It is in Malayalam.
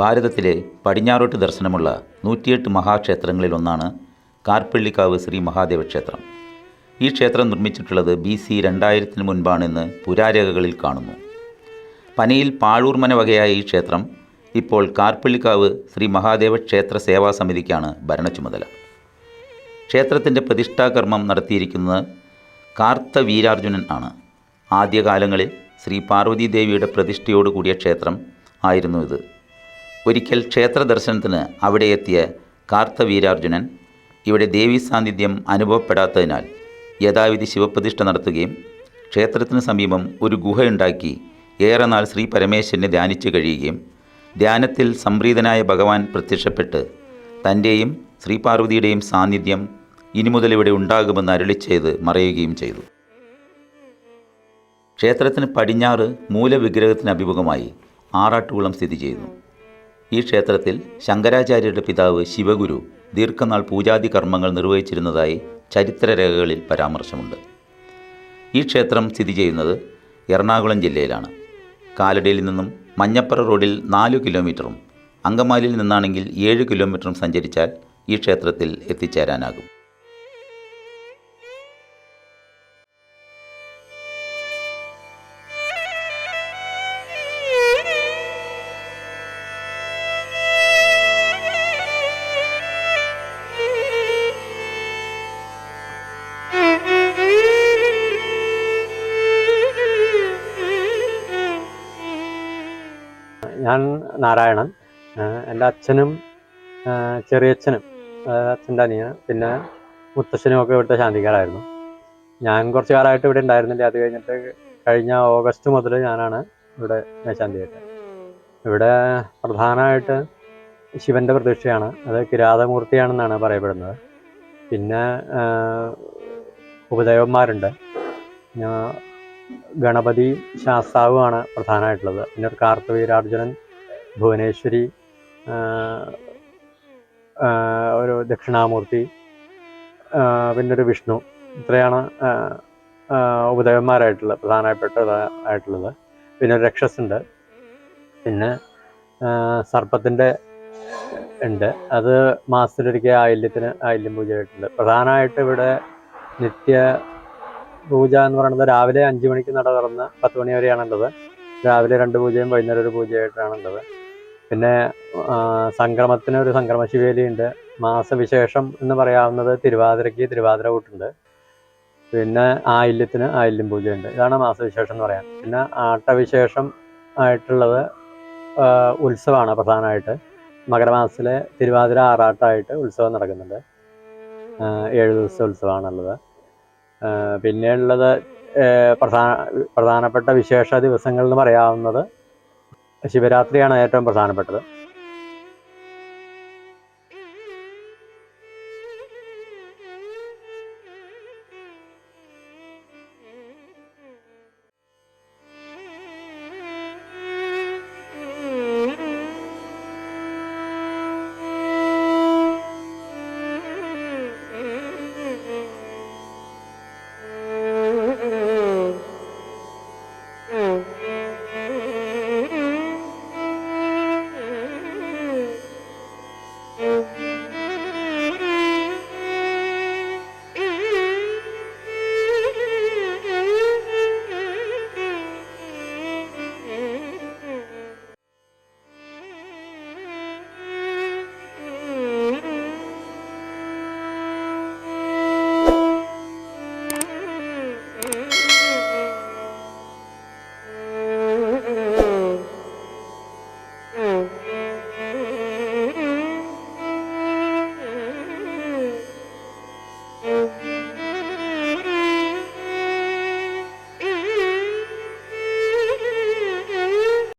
ഭാരതത്തിലെ പടിഞ്ഞാറോട്ട് ദർശനമുള്ള നൂറ്റിയെട്ട് മഹാക്ഷേത്രങ്ങളിലൊന്നാണ് കാർപ്പള്ളിക്കാവ് ശ്രീ മഹാദേവ ക്ഷേത്രം. ഈ ക്ഷേത്രം നിർമ്മിച്ചിട്ടുള്ളത് ബി സി രണ്ടായിരത്തിന് മുൻപാണെന്ന് പുരാരേഖകളിൽ കാണുന്നു. പനയിൽ പാഴൂർമന വകയായ ഈ ക്ഷേത്രം ഇപ്പോൾ കാർപ്പള്ളിക്കാവ് ശ്രീ മഹാദേവ ക്ഷേത്ര സേവാ സമിതിക്കാണ് ഭരണചുമതല. ക്ഷേത്രത്തിന്റെ പ്രതിഷ്ഠാകർമ്മം നടത്തിയിരിക്കുന്നത് കാർത്ത വീരാർജുനൻ ആണ്. ആദ്യകാലങ്ങളിൽ ശ്രീ പാർവതീദേവിയുടെ പ്രതിഷ്ഠയോടുകൂടിയ ക്ഷേത്രം ആയിരുന്നു ഇത്. ഒരിക്കൽ ക്ഷേത്ര ദർശനത്തിന് അവിടെ എത്തിയ കാർത്തവീരാർജുനൻ ഇവിടെ ദേവീ സാന്നിധ്യം അനുഭവപ്പെടാത്തതിനാൽ യഥാവിധി ശിവപ്രതിഷ്ഠ നടത്തുകയും ക്ഷേത്രത്തിന് സമീപം ഒരു ഗുഹയുണ്ടാക്കി ഏറെ നാൾ ശ്രീ പരമേശ്വരനെ ധ്യാനിച്ചു കഴിയുകയും ധ്യാനത്തിൽ സംപ്രീതനായ ഭഗവാൻ പ്രത്യക്ഷപ്പെട്ട് തന്റെയും ശ്രീ പാർവതിയുടെയും സാന്നിധ്യം ഇനി മുതൽ ഇവിടെ ഉണ്ടാകുമെന്ന് അരുളി ചെയ്ത് മറയുകയും ചെയ്തു. ക്ഷേത്രത്തിന് പടിഞ്ഞാറ് മൂലവിഗ്രഹത്തിന് അഭിമുഖമായി ആറാട്ടുകുളം സ്ഥിതി ചെയ്യുന്നു. ഈ ക്ഷേത്രത്തിൽ ശങ്കരാചാര്യരുടെ പിതാവ് ശിവഗുരു ദീർഘനാൾ പൂജാതി കർമ്മങ്ങൾ നിർവഹിച്ചിരുന്നതായി ചരിത്രരേഖകളിൽ പരാമർശമുണ്ട്. ഈ ക്ഷേത്രം സ്ഥിതി ചെയ്യുന്നത് എറണാകുളം ജില്ലയിലാണ്. കാലടിയിൽ നിന്നും മഞ്ഞപ്പറ റോഡിൽ നാല് കിലോമീറ്ററും അങ്കമാലിയിൽ നിന്നാണെങ്കിൽ ഏഴ് കിലോമീറ്ററും സഞ്ചരിച്ചാൽ ഈ ക്ഷേത്രത്തിൽ എത്തിച്ചേരാനാകും. ഞാൻ നാരായണൻ. എന്റെ അച്ഛനും ചെറിയച്ഛനും അച്ഛന്റെ അനിയൻ പിന്നെ മുത്തശ്ശനും ഒക്കെ ഇവിടുത്തെ ശാന്തിക്കാരായിരുന്നു. ഞാൻ കുറച്ച് കാലമായിട്ട് ഇവിടെ ഉണ്ടായിരുന്നില്ല. അത് കഴിഞ്ഞിട്ട് കഴിഞ്ഞ ഓഗസ്റ്റ് മുതൽ ഞാനാണ് ഇവിടെ മേശാന്തിയായിട്ട് ഇവിടെ പ്രധാനമായിട്ട് ശിവന്റെ പ്രതീക്ഷയാണ് അത് കിരാതമൂർത്തിയാണെന്നാണ് പറയപ്പെടുന്നത്. പിന്നെ ഉപദേവന്മാരുണ്ട്. ഗണപതി ശാസ്താവുമാണ് പ്രധാനമായിട്ടുള്ളത്. പിന്നെ കാർത്തവീരാർജുനൻ ഭുവനേശ്വരി ഒരു ദക്ഷിണാമൂർത്തി പിന്നെ ഒരു വിഷ്ണു. ഇത്രയാണ് ഉപദേവന്മാരായിട്ടുള്ള പ്രധാനപ്പെട്ടതായിട്ടുള്ളത്. പിന്നെ ഒരു രക്ഷസുണ്ട്. പിന്നെ സർപ്പത്തിന്റെ ഉണ്ട്. അത് മാസത്തിലൊരിക്കൽ ആയില്യത്തിന് ആയില്യം പൂജയായിട്ടുണ്ട്. പ്രധാനമായിട്ട് ഇവിടെ നിത്യ പൂജ എന്ന് പറയുന്നത് രാവിലെ അഞ്ച് മണിക്ക് നട തുറന്ന് പത്ത് മണി വരെയാണുള്ളത്. രാവിലെ രണ്ട് പൂജയും വൈകുന്നേരം ഒരു പൂജയായിട്ടാണുള്ളത്. പിന്നെ സംക്രമത്തിന് ഒരു സംക്രമ ശിവേലിയുണ്ട് മാസവിശേഷം എന്ന് പറയാവുന്നത് തിരുവാതിരയ്ക്ക് തിരുവാതിര കൂട്ടുണ്ട് പിന്നെ ആയില്യത്തിന് ആയില്യം പൂജയുണ്ട്. ഇതാണ് മാസവിശേഷം എന്ന് പറയാം പിന്നെ ആട്ടവിശേഷം ആയിട്ടുള്ളത് ഉത്സവമാണ് പ്രധാനമായിട്ട്. മകരമാസത്തിലെ തിരുവാതിര ആറാട്ടായിട്ട് ഉത്സവം നടക്കുന്നുണ്ട്. ഏഴ് ദിവസത്തെ ഉത്സവമാണുള്ളത്. പിന്നെ ഉള്ളത് പ്രധാന പ്രധാനപ്പെട്ട വിശേഷ ദിവസങ്ങൾ എന്ന് പറയാവുന്നത് ശിവരാത്രിയാണ് ഏറ്റവും പ്രധാനപ്പെട്ടത്.